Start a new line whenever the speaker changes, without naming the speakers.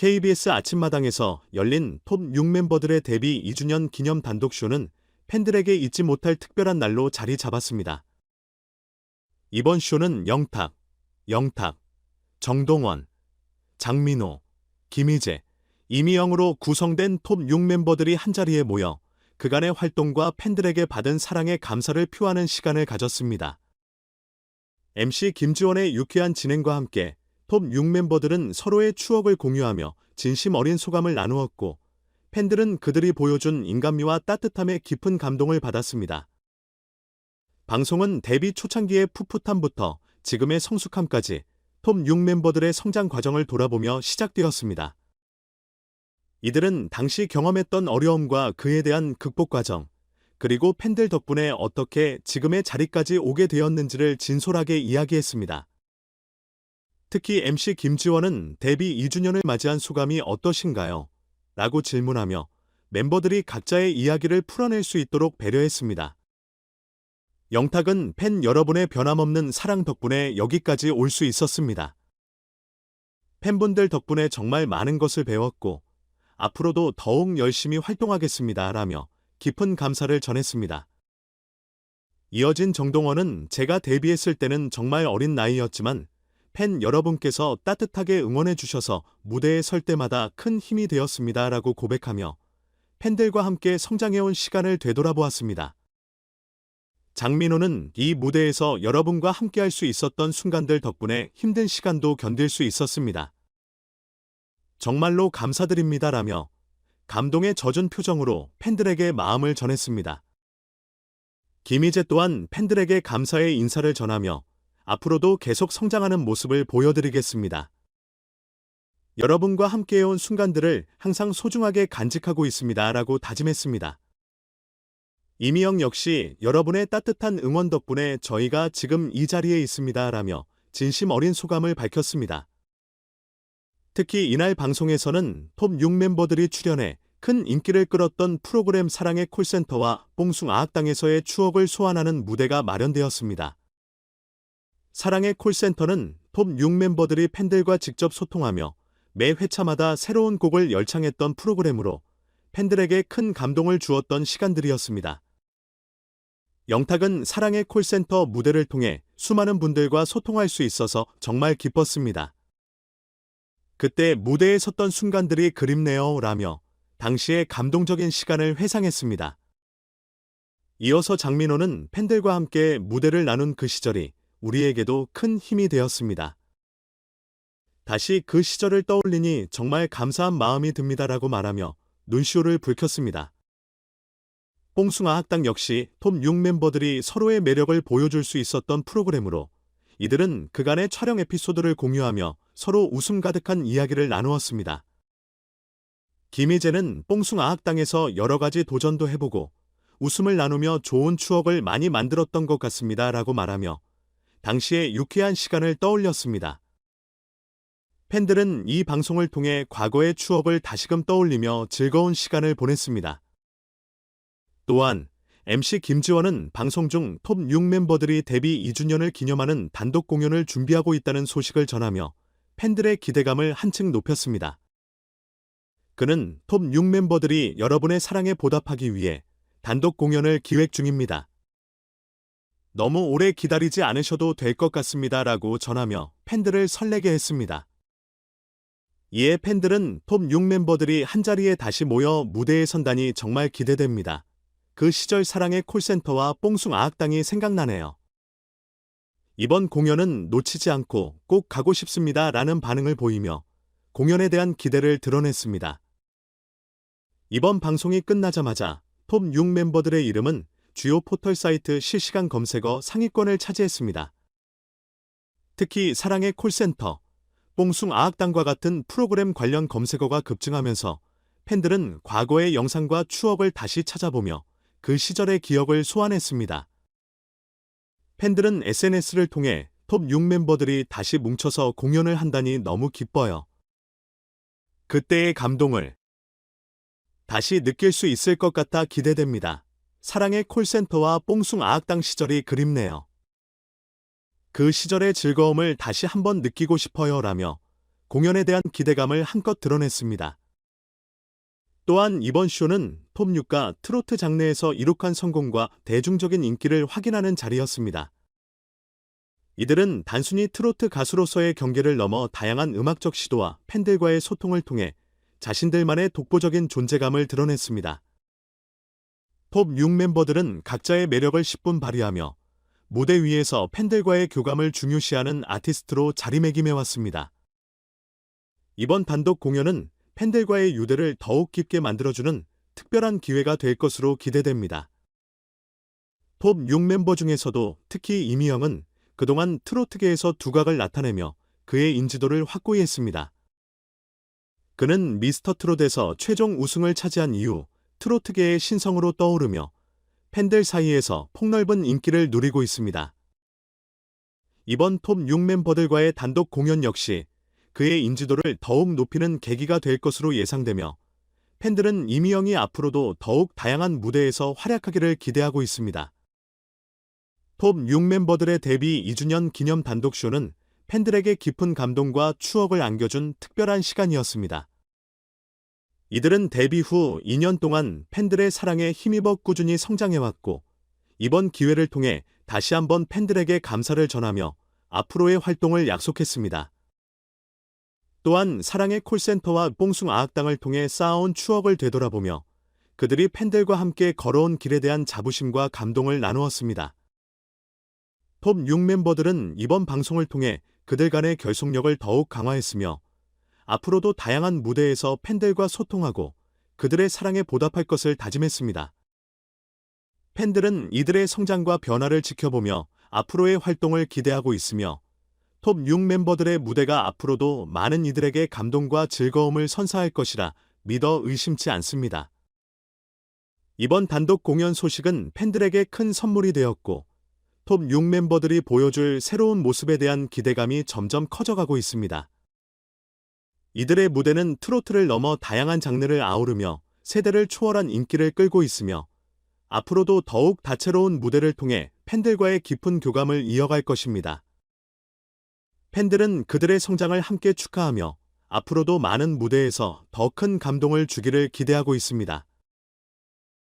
KBS 아침마당에서 열린 톱 6 멤버들의 데뷔 2주년 기념 단독쇼는 팬들에게 잊지 못할 특별한 날로 자리 잡았습니다. 이번 쇼는 영탁, 영탁, 정동원, 장민호, 김희재, 이미영으로 구성된 톱 6 멤버들이 한자리에 모여 그간의 활동과 팬들에게 받은 사랑의 감사를 표하는 시간을 가졌습니다. MC 김지원의 유쾌한 진행과 함께 톱 6멤버들은 서로의 추억을 공유하며 진심 어린 소감을 나누었고 팬들은 그들이 보여준 인간미와 따뜻함에 깊은 감동을 받았습니다. 방송은 데뷔 초창기의 풋풋함부터 지금의 성숙함까지 톱 6멤버들의 성장 과정을 돌아보며 시작되었습니다. 이들은 당시 경험했던 어려움과 그에 대한 극복 과정, 그리고 팬들 덕분에 어떻게 지금의 자리까지 오게 되었는지를 진솔하게 이야기했습니다. 특히 MC 김지원은 데뷔 2주년을 맞이한 소감이 어떠신가요? 라고 질문하며 멤버들이 각자의 이야기를 풀어낼 수 있도록 배려했습니다. 영탁은 팬 여러분의 변함없는 사랑 덕분에 여기까지 올 수 있었습니다. 팬분들 덕분에 정말 많은 것을 배웠고 앞으로도 더욱 열심히 활동하겠습니다. 라며 깊은 감사를 전했습니다. 이어진 정동원은 제가 데뷔했을 때는 정말 어린 나이였지만 팬 여러분께서 따뜻하게 응원해 주셔서 무대에 설 때마다 큰 힘이 되었습니다. 라고 고백하며 팬들과 함께 성장해온 시간을 되돌아보았습니다. 장민호는 이 무대에서 여러분과 함께할 수 있었던 순간들 덕분에 힘든 시간도 견딜 수 있었습니다. 정말로 감사드립니다 라며 감동에 젖은 표정으로 팬들에게 마음을 전했습니다. 김희재 또한 팬들에게 감사의 인사를 전하며 앞으로도 계속 성장하는 모습을 보여드리겠습니다. 여러분과 함께해온 순간들을 항상 소중하게 간직하고 있습니다. 라고 다짐했습니다. 이미영 역시 여러분의 따뜻한 응원 덕분에 저희가 지금 이 자리에 있습니다. 라며 진심 어린 소감을 밝혔습니다. 특히 이날 방송에서는 톱 6 멤버들이 출연해 큰 인기를 끌었던 프로그램 사랑의 콜센터와 뽕숭 아학당에서의 추억을 소환하는 무대가 마련되었습니다. 사랑의 콜센터는 톱 6 멤버들이 팬들과 직접 소통하며 매 회차마다 새로운 곡을 열창했던 프로그램으로 팬들에게 큰 감동을 주었던 시간들이었습니다. 영탁은 사랑의 콜센터 무대를 통해 수많은 분들과 소통할 수 있어서 정말 기뻤습니다. 그때 무대에 섰던 순간들이 그립네요 라며 당시의 감동적인 시간을 회상했습니다. 이어서 장민호는 팬들과 함께 무대를 나눈 그 시절이 우리에게도 큰 힘이 되었습니다. 다시 그 시절을 떠올리니 정말 감사한 마음이 듭니다라고 말하며 눈시울을 붉혔습니다. 뽕숭아 학당 역시 톱 6 멤버들이 서로의 매력을 보여줄 수 있었던 프로그램으로 이들은 그간의 촬영 에피소드를 공유하며 서로 웃음 가득한 이야기를 나누었습니다. 김희재는 뽕숭아 학당에서 여러 가지 도전도 해보고 웃음을 나누며 좋은 추억을 많이 만들었던 것 같습니다. 라고 말하며 당시의 유쾌한 시간을 떠올렸습니다. 팬들은 이 방송을 통해 과거의 추억을 다시금 떠올리며 즐거운 시간을 보냈습니다. 또한 MC 김지원은 방송 중 톱 6 멤버들이 데뷔 2주년을 기념하는 단독 공연을 준비하고 있다는 소식을 전하며 팬들의 기대감을 한층 높였습니다. 그는 톱 6 멤버들이 여러분의 사랑에 보답하기 위해 단독 공연을 기획 중입니다. 너무 오래 기다리지 않으셔도 될 것 같습니다. 라고 전하며 팬들을 설레게 했습니다. 이에 팬들은 톱 6 멤버들이 한자리에 다시 모여 무대에 선다니 정말 기대됩니다. 그 시절 사랑의 콜센터와 뽕숭 아학당이 생각나네요. 이번 공연은 놓치지 않고 꼭 가고 싶습니다. 라는 반응을 보이며 공연에 대한 기대를 드러냈습니다. 이번 방송이 끝나자마자 톱6 멤버들의 이름은 주요 포털 사이트 실시간 검색어 상위권을 차지했습니다. 특히 사랑의 콜센터, 뽕숭 아학당과 같은 프로그램 관련 검색어가 급증하면서 팬들은 과거의 영상과 추억을 다시 찾아보며 그 시절의 기억을 소환했습니다. 팬들은 SNS를 통해 톱 6 멤버들이 다시 뭉쳐서 공연을 한다니 너무 기뻐요. 그때의 감동을 다시 느낄 수 있을 것 같아 기대됩니다. 사랑의 콜센터와 뽕숭 아학당 시절이 그립네요. 그 시절의 즐거움을 다시 한번 느끼고 싶어요 라며 공연에 대한 기대감을 한껏 드러냈습니다. 또한 이번 쇼는 톱6가 트로트 장르에서 이룩한 성공과 대중적인 인기를 확인하는 자리였습니다. 이들은 단순히 트로트 가수로서의 경계를 넘어 다양한 음악적 시도와 팬들과의 소통을 통해 자신들만의 독보적인 존재감을 드러냈습니다. 톱 6 멤버들은 각자의 매력을 10분 발휘하며 무대 위에서 팬들과의 교감을 중요시하는 아티스트로 자리매김해 왔습니다. 이번 단독 공연은 팬들과의 유대를 더욱 깊게 만들어주는 특별한 기회가 될 것으로 기대됩니다. 톱 6 멤버 중에서도 특히 이미영은 그동안 트로트계에서 두각을 나타내며 그의 인지도를 확고히 했습니다. 그는 미스터 트롯에서 최종 우승을 차지한 이후 트로트계의 신성으로 떠오르며 팬들 사이에서 폭넓은 인기를 누리고 있습니다. 이번 톱 6 멤버들과의 단독 공연 역시 그의 인지도를 더욱 높이는 계기가 될 것으로 예상되며 팬들은 이미영이 앞으로도 더욱 다양한 무대에서 활약하기를 기대하고 있습니다. 톱 6 멤버들의 데뷔 2주년 기념 단독쇼는 팬들에게 깊은 감동과 추억을 안겨준 특별한 시간이었습니다. 이들은 데뷔 후 2년 동안 팬들의 사랑에 힘입어 꾸준히 성장해왔고 이번 기회를 통해 다시 한번 팬들에게 감사를 전하며 앞으로의 활동을 약속했습니다. 또한 사랑의 콜센터와 뽕숭 아학당을 통해 쌓아온 추억을 되돌아보며 그들이 팬들과 함께 걸어온 길에 대한 자부심과 감동을 나누었습니다. 톱 6 멤버들은 이번 방송을 통해 그들 간의 결속력을 더욱 강화했으며 앞으로도 다양한 무대에서 팬들과 소통하고 그들의 사랑에 보답할 것을 다짐했습니다. 팬들은 이들의 성장과 변화를 지켜보며 앞으로의 활동을 기대하고 있으며 톱 6 멤버들의 무대가 앞으로도 많은 이들에게 감동과 즐거움을 선사할 것이라 믿어 의심치 않습니다. 이번 단독 공연 소식은 팬들에게 큰 선물이 되었고 톱 6 멤버들이 보여줄 새로운 모습에 대한 기대감이 점점 커져가고 있습니다. 이들의 무대는 트로트를 넘어 다양한 장르를 아우르며 세대를 초월한 인기를 끌고 있으며 앞으로도 더욱 다채로운 무대를 통해 팬들과의 깊은 교감을 이어갈 것입니다. 팬들은 그들의 성장을 함께 축하하며 앞으로도 많은 무대에서 더 큰 감동을 주기를 기대하고 있습니다.